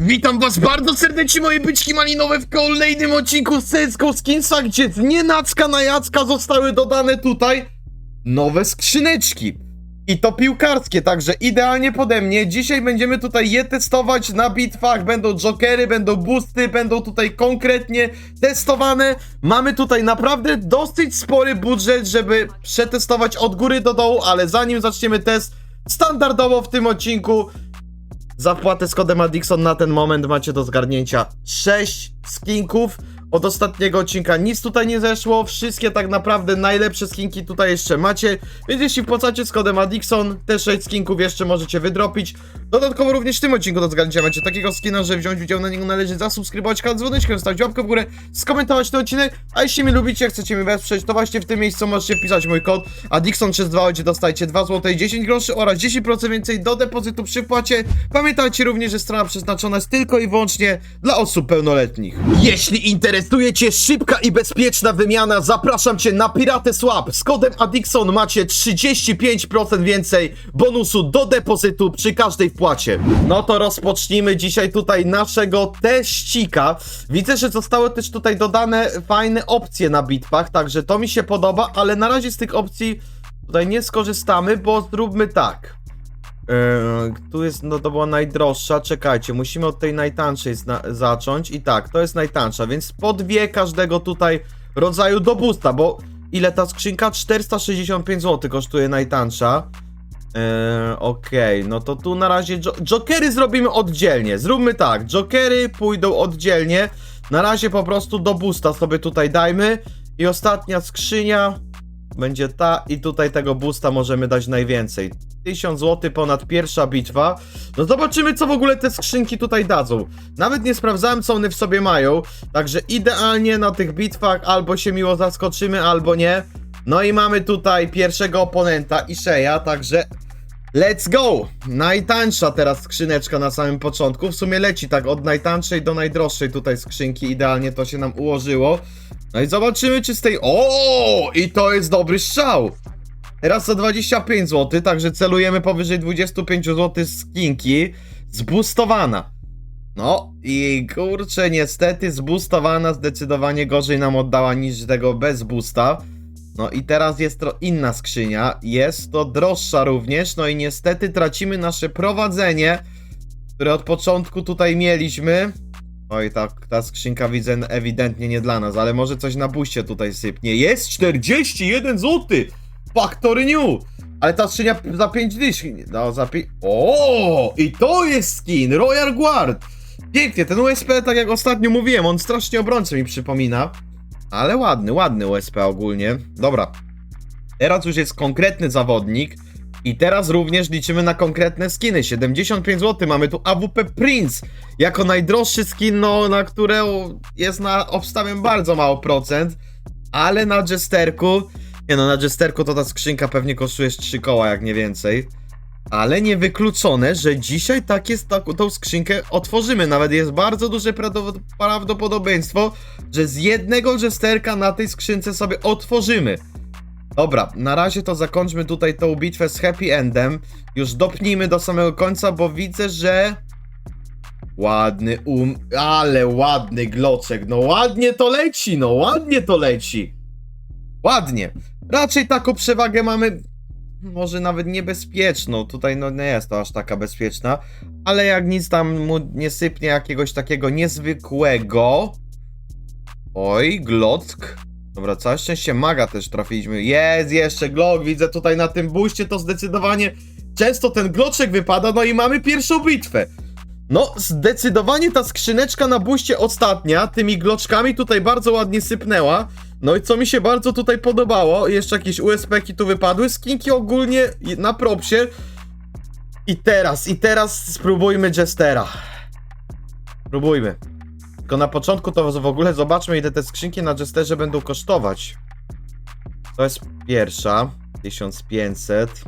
Witam was bardzo serdecznie moje byczki malinowe w kolejnym odcinku z CSGO Skinsa, gdzie z nienacka na jacka zostały dodane tutaj nowe skrzyneczki. I to piłkarskie, także idealnie pode mnie. Dzisiaj będziemy tutaj je testować na bitwach. Będą jokery, będą boosty, będą tutaj konkretnie testowane. Mamy tutaj naprawdę dosyć spory budżet, żeby przetestować od góry do dołu, ale zanim zaczniemy test, standardowo w tym odcinku Zapłatę z kodem Adixon na ten moment macie do zgarnięcia 6 skinków. Od ostatniego odcinka nic tutaj nie zeszło. Wszystkie tak naprawdę najlepsze skinki tutaj jeszcze macie. Więc jeśli wpłacacie z kodem Adixon, te 6 skinków jeszcze możecie wydropić. Dodatkowo również w tym odcinku do zgarnięcia macie takiego skina, że wziąć udział na niego należy zasubskrybować kanał z dzwoneczkiem, stawić łapkę w górę, skomentować ten odcinek. A jeśli mnie lubicie, chcecie mnie wesprzeć, to właśnie w tym miejscu możecie wpisać mój kod Adixon32, gdzie dostajecie 2 zł i 10 groszy oraz 10% więcej do depozytu przy wpłacie. Pamiętajcie również, że strona przeznaczona jest tylko i wyłącznie dla osób pełnoletnich. Jeśli interesuje Cię szybka i bezpieczna wymiana, zapraszam Cię na Piratę Swap. Z kodem Adixon macie 35% więcej bonusu do depozytu przy każdej No to rozpocznijmy dzisiaj tutaj naszego teścika. Widzę, że zostały też tutaj dodane fajne opcje na bitwach, także to mi się podoba, ale na razie z tych opcji tutaj nie skorzystamy, bo zróbmy tak. Eee, tu jest, no to była najdroższa, czekajcie, musimy od tej najtańszej zacząć i tak, to jest najtańsza, więc po dwie każdego tutaj rodzaju do boosta, bo ile ta skrzynka? 465 zł kosztuje najtańsza. Eee, Okej, no to tu na razie jo jokery zrobimy oddzielnie, zróbmy tak, jokery pójdą oddzielnie, na razie po prostu do boosta sobie tutaj dajmy i ostatnia skrzynia będzie ta i tutaj tego boosta możemy dać najwięcej. 1000 zł ponad pierwsza bitwa. No zobaczymy co w ogóle te skrzynki tutaj dadzą. Nawet nie sprawdzałem co one w sobie mają, także idealnie na tych bitwach albo się miło zaskoczymy, albo nie. No i mamy tutaj pierwszego oponenta Isheya, także let's go! Najtańsza teraz skrzyneczka na samym początku. W sumie leci tak od najtańszej do najdroższej tutaj skrzynki. Idealnie to się nam ułożyło. No i zobaczymy, czy z tej. O! I to jest dobry strzał! Teraz za 25 zł, także celujemy powyżej 25 zł skinki. Zboostowana. No i kurczę, niestety zboostowana zdecydowanie gorzej nam oddała niż tego bez boosta. No i teraz jest to inna skrzynia, jest to droższa również, no i niestety tracimy nasze prowadzenie, które od początku tutaj mieliśmy. Oj, ta, ta skrzynka widzę ewidentnie nie dla nas, ale może coś na buście tutaj sypnie. Jest 41 zł! Factory New! Ale ta skrzynia za 5 dysz. No, za 5. O! I to jest skin! Royal Guard! Pięknie, ten USP, tak jak ostatnio mówiłem, on strasznie obrońcę mi przypomina. Ale ładny, ładny USP ogólnie. Dobra. Teraz już jest konkretny zawodnik. I teraz również liczymy na konkretne skiny. 75 zł. Mamy tu AWP Prince. Jako najdroższy skin, no, na które jest na obstawiam bardzo mało procent. Ale na Jesterku. Nie no, na Jesterku to ta skrzynka pewnie kosztuje z 3 koła, jak nie więcej. Ale niewykluczone, że dzisiaj tak jest, tak, tą skrzynkę otworzymy. Nawet jest bardzo duże prawdopodobieństwo, że z jednego Jesterka na tej skrzynce sobie otworzymy. Dobra, na razie to zakończmy tutaj tą bitwę z happy endem. Już dopnijmy do samego końca, bo widzę, że... Ładny um... Ale ładny gloczek, no ładnie to leci, no ładnie to leci. Ładnie. Raczej taką przewagę mamy... Może nawet niebezpieczną. Tutaj no nie jest to aż taka bezpieczna. Ale jak nic tam mu nie sypnie jakiegoś takiego niezwykłego... Oj, glock. Dobra, całe szczęście maga też trafiliśmy. Jest jeszcze Glock, widzę tutaj na tym buście to zdecydowanie często ten gloczek wypada, no i mamy pierwszą bitwę. No, zdecydowanie ta skrzyneczka na buście ostatnia, tymi gloczkami tutaj bardzo ładnie sypnęła. No i co mi się bardzo tutaj podobało, jeszcze jakieś USP-ki tu wypadły, skinki ogólnie na propsie. I teraz, i teraz spróbujmy Jestera. Spróbujmy. Tylko na początku to w ogóle zobaczmy ile te skrzynki na Jesterze będą kosztować. To jest pierwsza. 1500.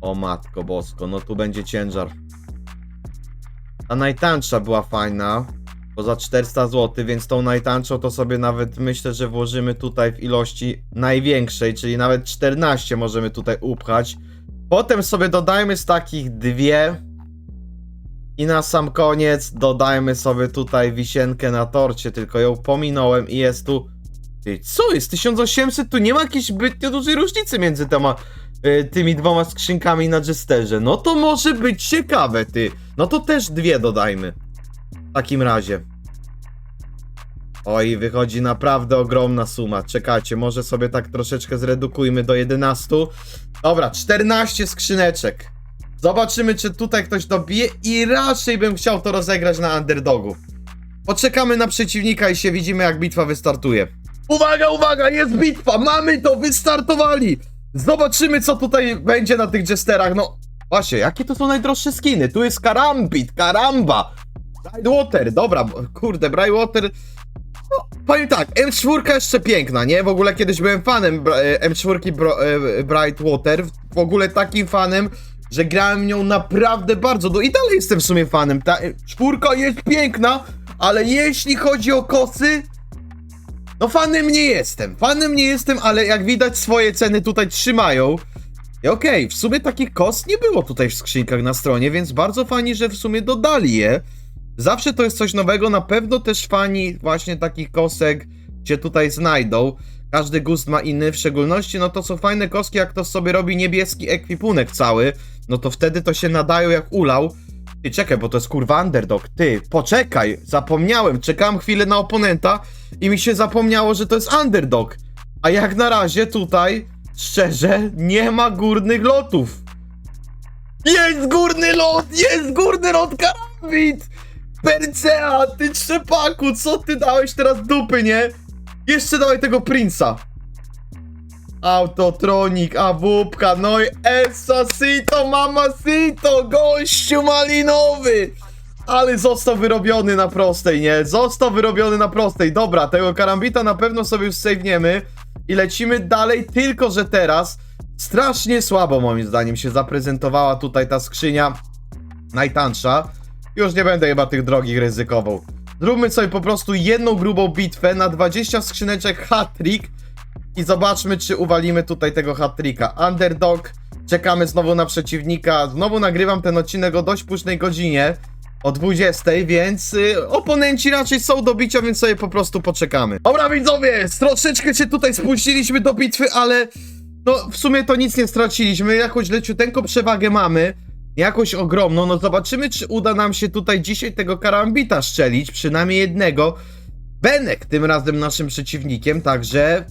O matko bosko, no tu będzie ciężar. Ta najtańsza była fajna. Bo za 400 zł, więc tą najtańszą to sobie nawet myślę, że włożymy tutaj w ilości największej, czyli nawet 14 możemy tutaj upchać. Potem sobie dodajmy z takich dwie. I na sam koniec dodajmy sobie tutaj wisienkę na torcie, tylko ją pominąłem i jest tu... Ty, co jest? 1800? Tu nie ma jakiejś zbytnio dużej różnicy między tyma, y, tymi dwoma skrzynkami na Jesterze. No to może być ciekawe, ty. No to też dwie dodajmy. W takim razie. Oj, wychodzi naprawdę ogromna suma. Czekajcie, może sobie tak troszeczkę zredukujmy do 11. Dobra, 14 skrzyneczek. Zobaczymy, czy tutaj ktoś dobije i raczej bym chciał to rozegrać na underdogu. Poczekamy na przeciwnika i się widzimy, jak bitwa wystartuje. Uwaga, uwaga, jest bitwa! Mamy to, wystartowali! Zobaczymy, co tutaj będzie na tych jesterach. No, właśnie, jakie to są najdroższe skiny? Tu jest Karambit, Karamba, Brightwater, dobra, kurde, Brightwater... No, powiem tak, M4 jeszcze piękna, nie? W ogóle kiedyś byłem fanem e, M4 bro, e, Brightwater, w ogóle takim fanem, że grałem nią naprawdę bardzo długo i dalej jestem w sumie fanem. Ta e, czwórka jest piękna, ale jeśli chodzi o kosy, no fanem nie jestem. Fanem nie jestem, ale jak widać swoje ceny tutaj trzymają. I okej, w sumie takich kos nie było tutaj w skrzynkach na stronie, więc bardzo fani, że w sumie dodali je. Zawsze to jest coś nowego, na pewno też fani właśnie takich kosek cię tutaj znajdą. Każdy gust ma inny, w szczególności no to są fajne koski, jak to sobie robi niebieski ekwipunek cały, no to wtedy to się nadają jak ulał. Ty czekaj, bo to jest kurwa underdog, ty, poczekaj, zapomniałem, czekałem chwilę na oponenta i mi się zapomniało, że to jest underdog. A jak na razie tutaj, szczerze, nie ma górnych lotów. Jest górny lot, jest górny lot, karambit! Percea, ty trzepaku, co ty dałeś teraz dupy, nie? Jeszcze dawaj tego Prince'a. Autotronik, awupka, no i Esasito, Mamacito, gościu malinowy! Ale został wyrobiony na prostej, nie? Został wyrobiony na prostej. Dobra, tego karambita na pewno sobie już save'niemy i lecimy dalej, tylko że teraz strasznie słabo moim zdaniem się zaprezentowała tutaj ta skrzynia najtańsza. Już nie będę chyba tych drogich ryzykował. Zróbmy sobie po prostu jedną grubą bitwę na 20 skrzyneczek hat-trick i zobaczmy, czy uwalimy tutaj tego hat-tricka. Underdog, czekamy znowu na przeciwnika. Znowu nagrywam ten odcinek o dość późnej godzinie, o 20, więc y, oponenci raczej są do bicia, więc sobie po prostu poczekamy. Dobra widzowie, troszeczkę się tutaj spóźniliśmy do bitwy, ale no w sumie to nic nie straciliśmy. Jakąś leciuteńką przewagę mamy. Jakoś ogromną. No zobaczymy, czy uda nam się tutaj dzisiaj tego karambita szczelić. Przynajmniej jednego. Benek tym razem naszym przeciwnikiem, także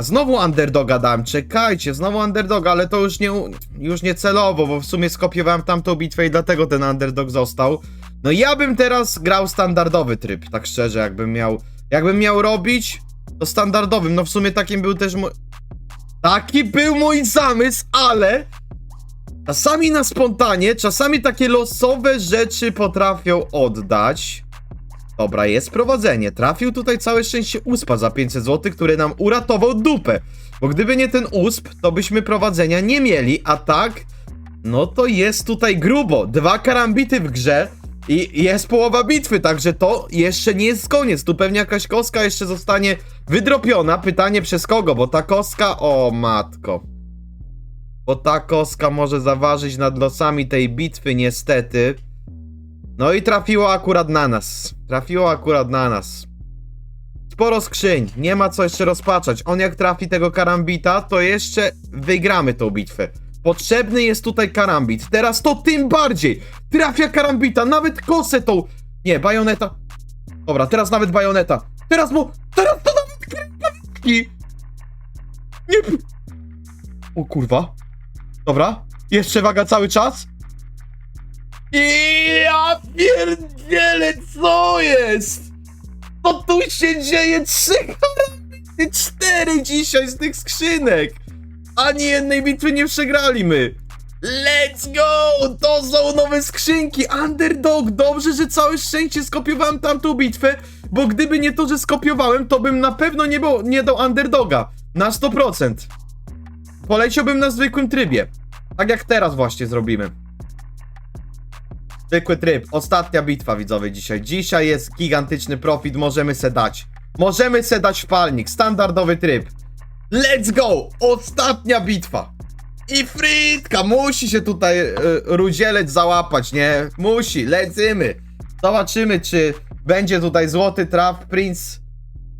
Znowu underdoga dam, czekajcie, znowu underdoga, ale to już nie, już nie celowo, bo w sumie skopiowałem tamtą bitwę i dlatego ten underdog został. No ja bym teraz grał standardowy tryb, tak szczerze, jakbym miał, jakbym miał robić, to standardowym, no w sumie takim był też mój, taki był mój zamysł, ale czasami na spontanie, czasami takie losowe rzeczy potrafią oddać. Dobra, jest prowadzenie. Trafił tutaj całe szczęście uspa za 500 zł, który nam uratował dupę. Bo gdyby nie ten usp, to byśmy prowadzenia nie mieli, a tak, no to jest tutaj grubo. Dwa karambity w grze i jest połowa bitwy, także to jeszcze nie jest koniec. Tu pewnie jakaś koska jeszcze zostanie wydropiona. Pytanie przez kogo, bo ta koska, o matko. Bo ta koska może zaważyć nad losami tej bitwy, niestety. No i trafiło akurat na nas. Trafiło akurat na nas. Sporo skrzyń, nie ma co jeszcze rozpaczać. On jak trafi tego karambita, to jeszcze wygramy tą bitwę. Potrzebny jest tutaj karambit. Teraz to tym bardziej. Trafia karambita, nawet kosę tą. Nie, bajoneta. Dobra, teraz nawet bajoneta. Teraz mu. Teraz to nawet kręgawki. Nie. O kurwa. Dobra. Jeszcze waga cały czas. I ja pierdzielę, co jest? Co tu się dzieje? Trzy karabiny, cztery dzisiaj z tych skrzynek. Ani jednej bitwy nie przegraliśmy. Let's go! To są nowe skrzynki. Underdog, dobrze, że całe szczęście skopiowałem tamtą bitwę, bo gdyby nie to, że skopiowałem, to bym na pewno nie, był, nie dał underdoga. Na 100%. Poleciałbym na zwykłym trybie. Tak jak teraz właśnie zrobimy. Zwykły tryb. Ostatnia bitwa, widzowie, dzisiaj. Dzisiaj jest gigantyczny profit, możemy se dać. Możemy se dać w palnik. Standardowy tryb. Let's go! Ostatnia bitwa. i frytka. Musi się tutaj e, rudzielec załapać, nie? Musi, lecimy. Zobaczymy, czy będzie tutaj złoty traf, Prince.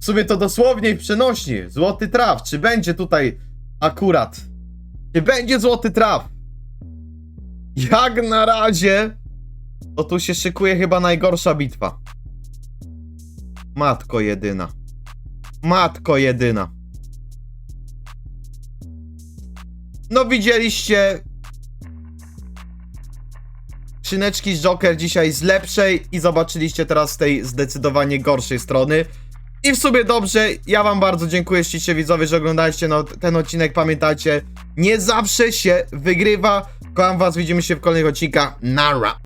W sumie to dosłownie przenośni. Złoty traf, czy będzie tutaj akurat? Czy będzie złoty traf? Jak na razie, to tu się szykuje chyba najgorsza bitwa. Matko jedyna. Matko jedyna. No widzieliście skrzyneczki z Joker dzisiaj z lepszej i zobaczyliście teraz z tej zdecydowanie gorszej strony. I w sumie dobrze, ja wam bardzo dziękuję ślicznie widzowie, że oglądaliście no, ten odcinek, pamiętajcie, nie zawsze się wygrywa. Kocham was, widzimy się w kolejnych odcinkach, nara!